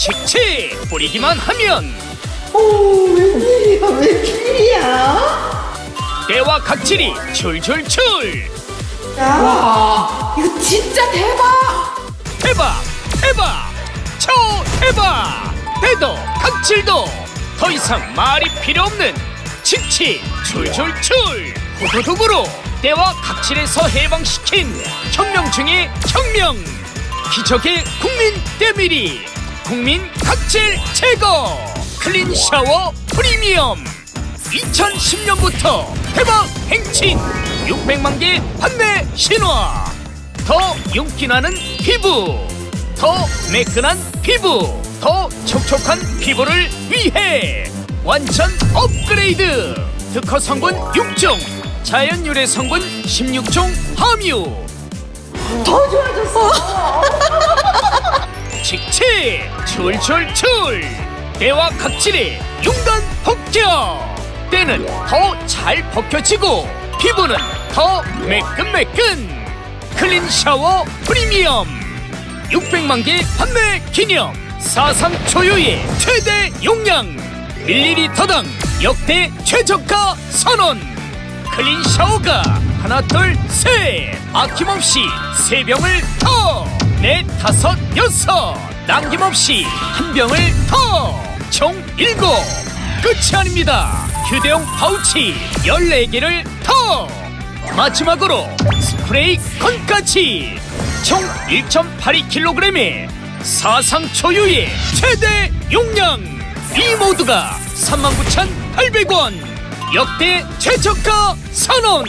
칙칙 뿌리기만 하면! 오, 웬일이야, 웬일이야? 때와 각질이 줄줄줄 와, 이거 진짜 대박! 대박! 대박! 초 대박! 때도 각질도 더 이상 말이 필요 없는 칙칙 줄줄줄 후두둑으로 때와 각질에서 해방시킨 혁명 중의 혁명! 기적의 국민 때밀이 국민 각질 제거. 클린 샤워 프리미엄. 2010년부터 대박 행진. 600만 개 판매 신화. 더 윤기나는 피부. 더 매끈한 피부. 더 촉촉한 피부를 위해 완전 업그레이드. 특허 성분 6종. 자연 유래 성분 16종 함유. 더 좋아졌어! 칙칙 줄줄줄 때와 각질의 윤간 폭격. 때는 더 잘 벗겨지고 피부는 더 매끈매끈. 클린 샤워 프리미엄. 600만 개 판매 기념. 사상 초유의 최대 용량. 밀리리터당 역대 최저가 선언 클린 샤워가 하나 둘 셋. 아낌없이 세 병을 더넷 다섯 여섯 남김없이 한 병을 더총 일곱! 끝이 아닙니다. 휴대용 파우치 14개를 더! 마지막으로 스프레이 건까지! 총 1.82kg의 사상 초유의 최대 용량! 이 모두가 39,800원! 역대 최저가 선언